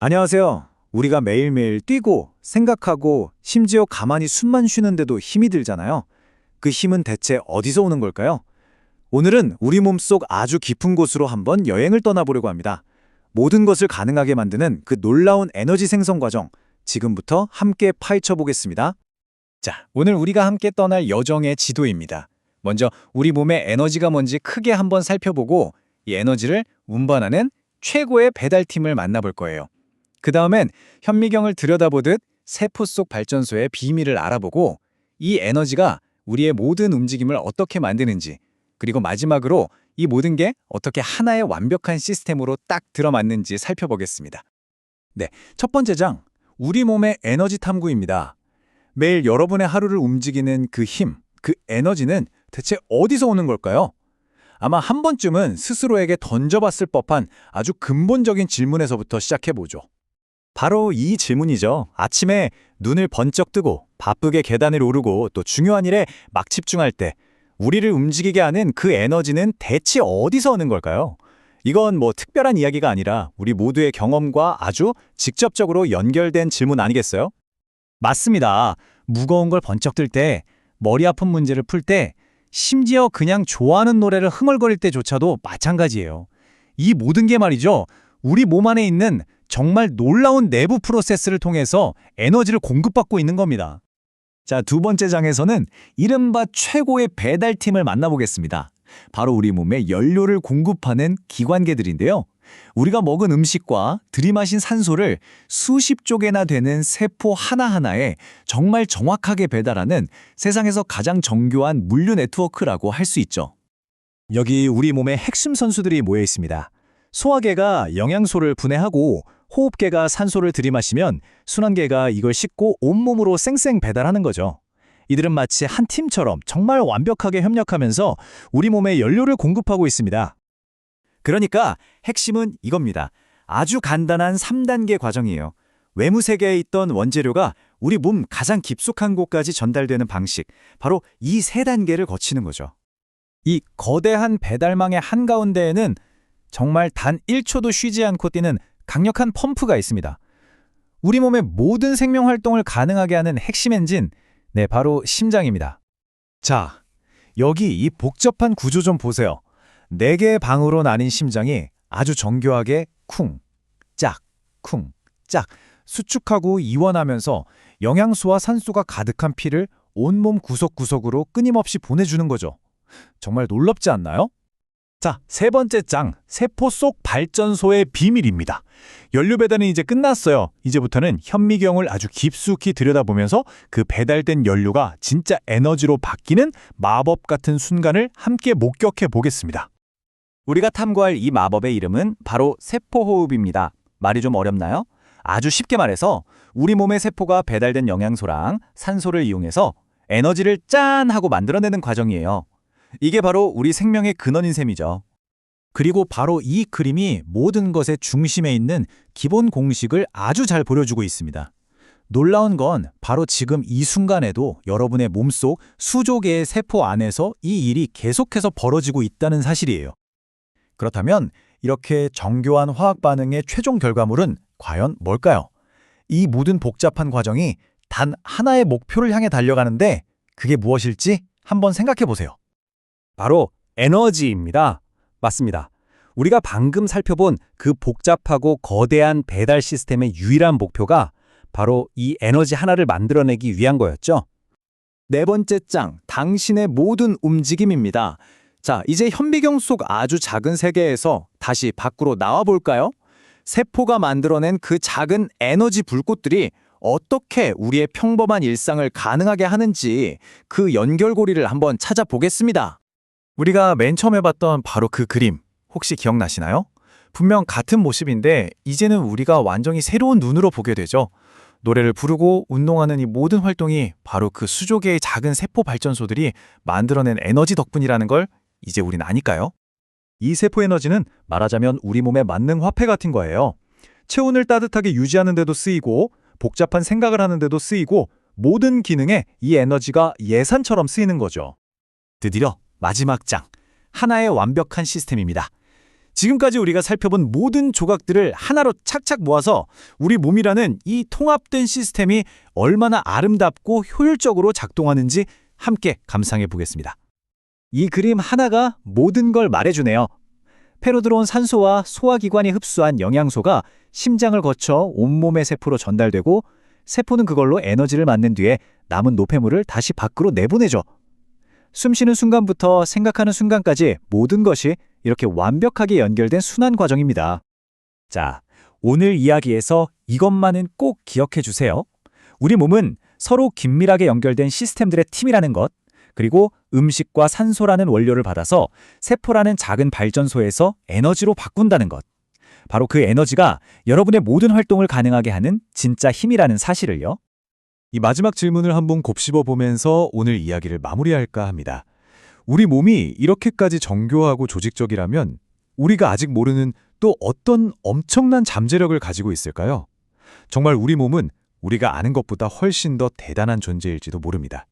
안녕하세요. 우리가 매일매일 뛰고 생각하고 심지어 가만히 숨만 쉬는데도 힘이 들잖아요. 그 힘은 대체 어디서 오는 걸까요? 오늘은 우리 몸속 아주 깊은 곳으로 한번 여행을 떠나보려고 합니다. 모든 것을 가능하게 만드는 그 놀라운 에너지 생성 과정, 지금부터 함께 파헤쳐 보겠습니다. 자, 오늘 우리가 함께 떠날 여정의 지도입니다. 먼저 우리 몸의 에너지가 뭔지 크게 한번 살펴보고 이 에너지를 운반하는 최고의 배달팀을 만나볼 거예요. 그 다음엔 현미경을 들여다보듯 세포 속 발전소의 비밀을 알아보고 이 에너지가 우리의 모든 움직임을 어떻게 만드는지 그리고 마지막으로 이 모든 게 어떻게 하나의 완벽한 시스템으로 딱 들어맞는지 살펴보겠습니다. 네, 첫 번째 장, 우리 몸의 에너지 탐구입니다. 매일 여러분의 하루를 움직이는 그 힘, 그 에너지는 대체 어디서 오는 걸까요? 아마 한 번쯤은 스스로에게 던져봤을 법한 아주 근본적인 질문에서부터 시작해보죠. 바로 이 질문이죠. 아침에 눈을 번쩍 뜨고 바쁘게 계단을 오르고 또 중요한 일에 막 집중할 때 우리를 움직이게 하는 그 에너지는 대체 어디서 오는 걸까요? 이건 뭐 특별한 이야기가 아니라 우리 모두의 경험과 아주 직접적으로 연결된 질문 아니겠어요? 맞습니다. 무거운 걸 번쩍 들 때, 머리 아픈 문제를 풀 때, 심지어 그냥 좋아하는 노래를 흥얼거릴 때조차도 마찬가지예요. 이 모든 게 말이죠. 우리 몸 안에 있는 정말 놀라운 내부 프로세스를 통해서 에너지를 공급받고 있는 겁니다. 자, 두 번째 장에서는 이른바 최고의 배달팀을 만나보겠습니다. 바로 우리 몸에 연료를 공급하는 기관계들인데요. 우리가 먹은 음식과 들이마신 산소를 수십 쪽에나 되는 세포 하나하나에 정말 정확하게 배달하는 세상에서 가장 정교한 물류 네트워크라고 할 수 있죠. 여기 우리 몸의 핵심 선수들이 모여 있습니다. 소화계가 영양소를 분해하고 호흡계가 산소를 들이마시면 순환계가 이걸 싣고 온몸으로 쌩쌩 배달하는 거죠. 이들은 마치 한 팀처럼 정말 완벽하게 협력하면서 우리 몸에 연료를 공급하고 있습니다. 그러니까 핵심은 이겁니다. 아주 간단한 3단계 과정이에요. 외무 세계에 있던 원재료가 우리 몸 가장 깊숙한 곳까지 전달되는 방식, 바로 이 세 단계를 거치는 거죠. 이 거대한 배달망의 한가운데에는 정말 단 1초도 쉬지 않고 뛰는 강력한 펌프가 있습니다. 우리 몸의 모든 생명 활동을 가능하게 하는 핵심 엔진, 네, 바로 심장입니다. 자, 여기 이 복잡한 구조 좀 보세요. 네 개의 방으로 나뉜 심장이 아주 정교하게 쿵, 짝, 쿵, 짝 수축하고 이완하면서 영양소와 산소가 가득한 피를 온몸 구석구석으로 끊임없이 보내주는 거죠. 정말 놀랍지 않나요? 자, 세 번째 장, 세포 속 발전소의 비밀입니다. 연료 배달은 이제 끝났어요. 이제부터는 현미경을 아주 깊숙이 들여다보면서 그 배달된 연료가 진짜 에너지로 바뀌는 마법 같은 순간을 함께 목격해 보겠습니다. 우리가 탐구할 이 마법의 이름은 바로 세포호흡입니다. 말이 좀 어렵나요? 아주 쉽게 말해서 우리 몸의 세포가 배달된 영양소랑 산소를 이용해서 에너지를 짠 하고 만들어내는 과정이에요. 이게 바로 우리 생명의 근원인 셈이죠. 그리고 바로 이 그림이 모든 것의 중심에 있는 기본 공식을 아주 잘 보여주고 있습니다. 놀라운 건 바로 지금 이 순간에도 여러분의 몸속 수조 개의 세포 안에서 이 일이 계속해서 벌어지고 있다는 사실이에요. 그렇다면 이렇게 정교한 화학 반응의 최종 결과물은 과연 뭘까요? 이 모든 복잡한 과정이 단 하나의 목표를 향해 달려가는데 그게 무엇일지 한번 생각해 보세요. 바로 에너지입니다. 맞습니다. 우리가 방금 살펴본 그 복잡하고 거대한 배달 시스템의 유일한 목표가 바로 이 에너지 하나를 만들어내기 위한 거였죠. 네 번째 장, 당신의 모든 움직임입니다. 자, 이제 현미경 속 아주 작은 세계에서 다시 밖으로 나와 볼까요? 세포가 만들어낸 그 작은 에너지 불꽃들이 어떻게 우리의 평범한 일상을 가능하게 하는지 그 연결고리를 한번 찾아보겠습니다. 우리가 맨 처음 해봤던 바로 그 그림, 혹시 기억나시나요? 분명 같은 모습인데 이제는 우리가 완전히 새로운 눈으로 보게 되죠. 노래를 부르고 운동하는 이 모든 활동이 바로 그 수조개의 작은 세포 발전소들이 만들어낸 에너지 덕분이라는 걸 이제 우린 아니까요? 이 세포 에너지는 말하자면 우리 몸의 만능 화폐 같은 거예요. 체온을 따뜻하게 유지하는 데도 쓰이고 복잡한 생각을 하는 데도 쓰이고 모든 기능에 이 에너지가 예산처럼 쓰이는 거죠. 드디어 마지막 장, 하나의 완벽한 시스템입니다. 지금까지 우리가 살펴본 모든 조각들을 하나로 착착 모아서 우리 몸이라는 이 통합된 시스템이 얼마나 아름답고 효율적으로 작동하는지 함께 감상해 보겠습니다. 이 그림 하나가 모든 걸 말해주네요. 폐로 들어온 산소와 소화기관이 흡수한 영양소가 심장을 거쳐 온몸의 세포로 전달되고 세포는 그걸로 에너지를 맞는 뒤에 남은 노폐물을 다시 밖으로 내보내죠. 숨 쉬는 순간부터 생각하는 순간까지 모든 것이 이렇게 완벽하게 연결된 순환 과정입니다. 자, 오늘 이야기에서 이것만은 꼭 기억해 주세요. 우리 몸은 서로 긴밀하게 연결된 시스템들의 팀이라는 것, 그리고 음식과 산소라는 원료를 받아서 세포라는 작은 발전소에서 에너지로 바꾼다는 것. 바로 그 에너지가 여러분의 모든 활동을 가능하게 하는 진짜 힘이라는 사실을요. 이 마지막 질문을 한번 곱씹어 보면서 오늘 이야기를 마무리할까 합니다. 우리 몸이 이렇게까지 정교하고 조직적이라면 우리가 아직 모르는 또 어떤 엄청난 잠재력을 가지고 있을까요? 정말 우리 몸은 우리가 아는 것보다 훨씬 더 대단한 존재일지도 모릅니다.